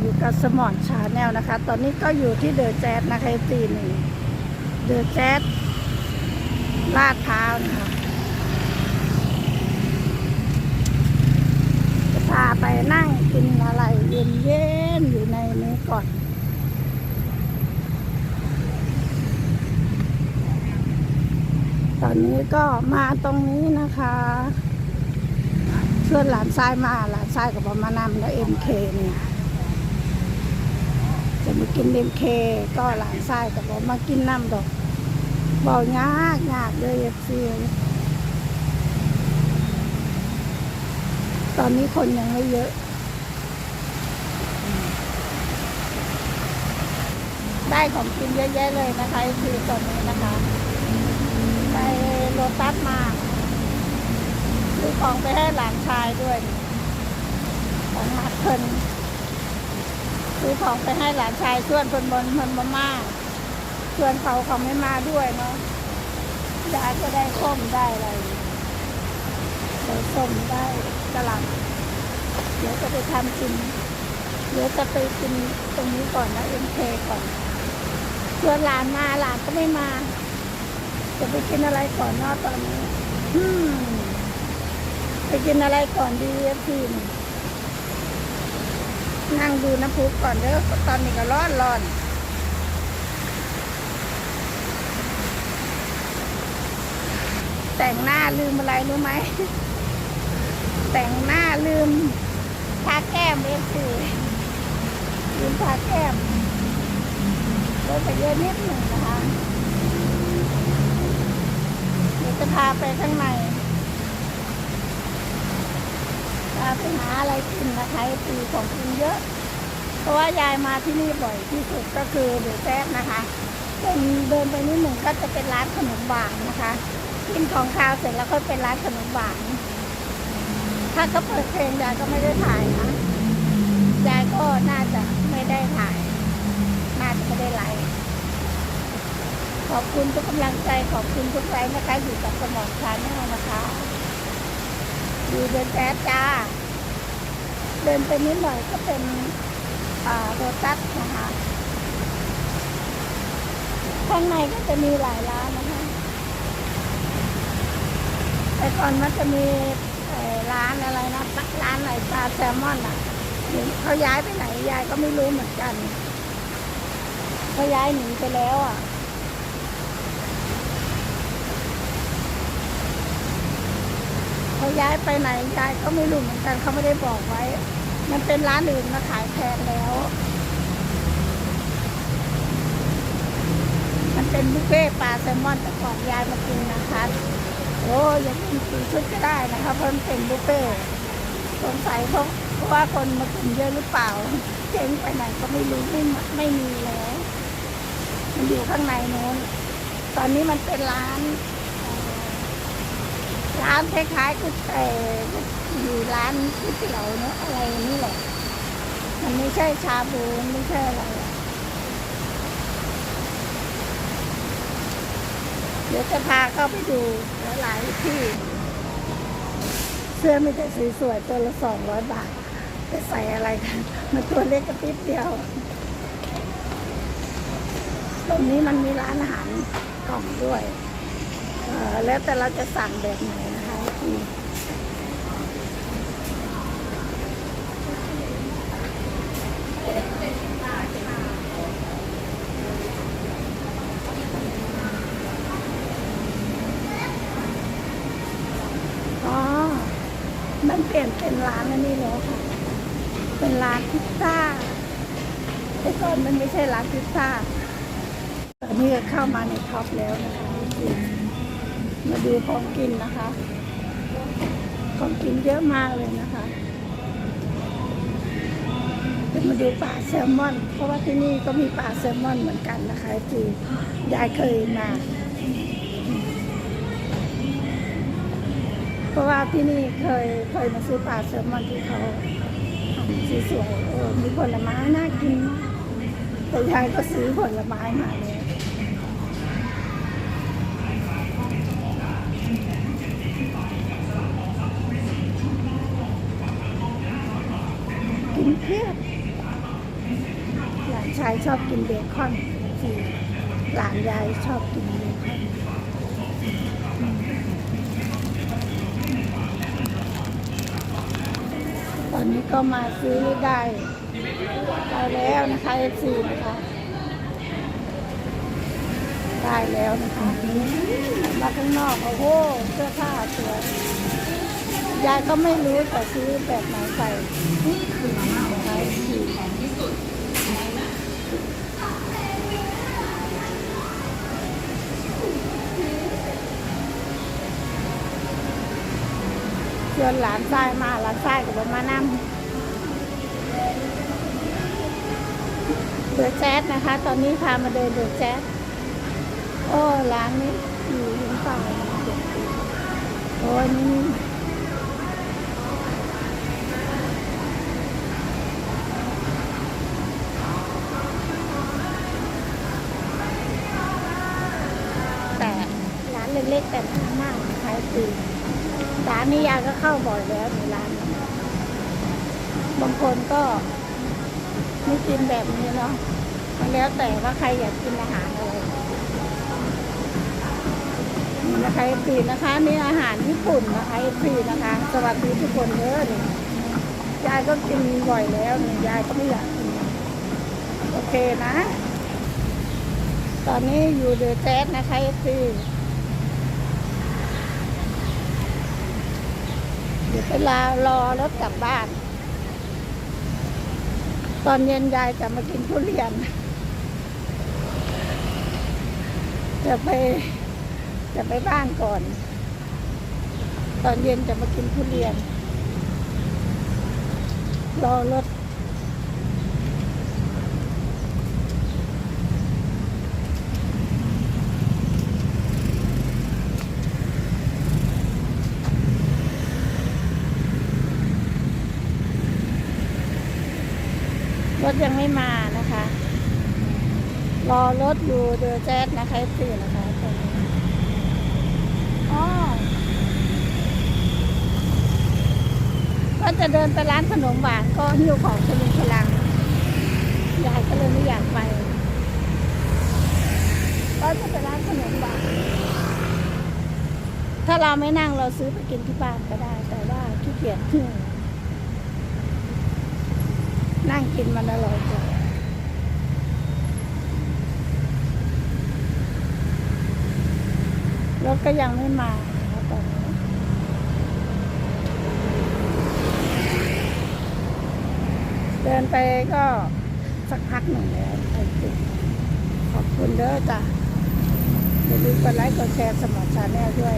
อยู่กับสมอนชาแนลนะคะ ตอนนี้ก็อยู่ที่เดอะแจ๊สนะคะตีหนึ่งเดอะแจ๊สลาดพร้าวนะคะจะพาไปนั่งกินอะไรเย็นๆอยู่ในนี้ก่อนตอนนี้ก็มาตรงนี้นะคะชวนหลานชายมาหลานชายกับผมมานำแล้วเอ็มเคเนี่ย มากินเอ็มเคก็หลานชายกับบอกมากินน้ำดอกบอกยากยากเลยเอฟซีตอนนี้คนยังไม่เยอะ ได้ของกินเยอะแยะเลยนะคะคือตอนนี้นะคะ ไปโรตัสมาซื้อของไปให้หลานชายด้วยของมัดเพิ่น ซื้อของไปให้หลานชายชวนเพิ่นบนเพิ่นมามาชวนเขาเขาไม่มาด้วยเนาะยายก็ได้ส้มได้อะไรได้ส้มได้กระหล่ำเดี๋ยวจะไปทำกิน เดี๋ยวจะไปกินตรงนี้ก่อนนะเอ็มเคก่อนชวนหลานมาหลานก็ไม่มา จะไปกินอะไรก่อนนอะตอนนี้ อืมไปกินอะไรก่อนดีพี่น นั่งดูน้ำพุก่อนเด้อตอนนี้ก็ร้อนร้อนแต่งหน้าลืมอะไรรู้ไหม แต่งหน้าลืมทาแก้มเอฟซีลืมทาแก้มลดไปเยอะนิดหนึ่งนะคะเดี๋ยวจะพาไปข้างใน พา ไปหาอะไรกินนะคะปีของกินเยอะ เพราะว่ายายมาที่นี่บ่อยที่สุดก็คือเดอแซ่บนะคะเดินเดินไปนิดหนึ่งก็จะเป็นร้านขนมหวานนะคะ กินของคาวเสร็จแล้วก็เป็นร้านขนมหวานถ้าเขาเปิดเพลงยายก็ไม่ได้ถ่ายนะยายก็น่าจะไม่ได้ถ่าย น่าจะไม่ได้ไลฟ์ขอบคุณทุกกำลังใจขอบคุณทุกไลค์นะคะอยู่กับสมองชาแนลนะคะดูเดินแจ๊จ้า เดินไปนิดหน่อยก็เป็นโรตัสนะคะข้างในก็จะมีหลายร้านนะคะแต่ก่อนมันจะมีร้านอะไรนะร้านไหนปลาแซลมอนอะเดี๋ยวเขาย้ายไปไหนยายก็ไม่รู้เหมือนกันเขาย้ายหนีไปแล้วอะ เขาย้ายไปไหนยายก็ไม่รู้เหมือนกันเขาไม่ได้บอกไว้ มันเป็นร้านอื่นมาขายแทนแล้ว มันเป็นบุฟเฟ่ปลาแซลมอนแต่ก่อนยายมากินนะคะ โอ้ยังกินกี่ชุดก็ได้นะคะเพราะมันเป็นบุฟเฟ่สงสัยเพราะเพราะว่าคนมากินเยอะหรือเปล่าเจ๊งไปไหนก็ไม่รู้ไม่ไม่มีแล้วมันอยู่ข้างในโน้น ตอนนี้มันเป็นร้าน ร้านคล้ายๆก๋วยเตี๋ยวอยู่ร้านก๋วยเตี๋ยวเนอะอะไรนี่แหละ มันไม่ใช่ชาบูไม่ใช่อะไรเดี๋ยวจะพาเข้าไปดูหลายๆที่ เสื้อไม่แต่สวยๆตัวละสองร้อยบาทจะใส่อะไรกันมันตัวเล็กกระติดเดียว ตรงนี้มันมีร้านอาหารกล่องด้วยเออแล้วแต่เราจะสั่งแบบไหน มันเปลี่ยนเป็นร้านอันนี้แล้วค่ะ เป็นร้านพิซซ่า แต่ก่อนมันไม่ใช่ร้านพิซซ่า ตอนนี้ก็เข้ามาในท็อปแล้วนะคะ มาดูของกินนะคะ ของกินเยอะมากเลยนะคะจะมาดูปลาแซลมอน เพราะว่าที่นี่ก็มีปลาแซลมอนเหมือนกันนะคะคือยายเคยมา เพราะว่าที่นี่เคยเคยมาซื้อปลาแซลมอนที่เขาทำสวยๆมีผลไม้น่ากิน แต่ยายก็ซื้อผลไม้มาเลย อบกินเบคอนที่หลานยายชอบกินเบคอนตอนนี้ก็มาซื้อได้ได้แล้วนะคะเอฟซีนะคะได้แล้วนะคะมาข้างนอกโอ้โหเสื้อผ้าสวยยายก็ไม่รู้จะซื้อแบบไหนใส่น ชวนหลานชายมาหลานชายก็บอกมานำเดือแจ๊ดนะคะ ตอนนี้พามาเดินเดือแจ๊ดโอ้ร้านนี้อยู่ริมฝั่งโอ้ยนี่แต่ร้านเล็กๆแต่น่ามากขายปี ร้านนี้ยาก็เข้าบ่อยแล้วในร้านบางคนก็ไม่กินแบบนี้เนาะมันแล้วแต่ว่าใครอยากกินอาหารอะไรนี่นะคะเอฟซีนะคะนี่อาหารญี่ปุ่นนะคะเอฟซีนะคะ สวัสดีทุกคนเด้อนี่ยายก็กินบ่อยแล้วนี่ยายก็ไม่อยากกินโอเคนะ ตอนนี้อยู่เดอะแจ๊สนะคะเอฟซี ดี๋ยวไปลารอรถกลับบ้าน ตอนเย็นยายจะมากินทุเรียน จะไป จะไปบ้านก่อน ตอนเย็นจะมากินทุเรียน รอรถ ถยังไม่มานะคะ รอรถอยู่เดอแจ๊สนะคะสี่นะคะอ๋อก็จะเดินไปร้านขนมหวานก็หิ้วของพลุงพลังยายก็เลยไม่อยากไปก็จะไปร้านขนมหวานถ้าเราไม่นั่งเราซื้อไปกินที่บ้านก็ได้ แต่ว่าขี้เกียจหิ้ว นั่งกินมันอร่อยกว่ารถก็ยังไม่มาตอนนี้เดินไปก็สักพักหนึ่งแล้วไปติดขอบคุณเด้อจ้ะอย่าลืมกดไลค์กดแชร์สมอชาแนลด้วย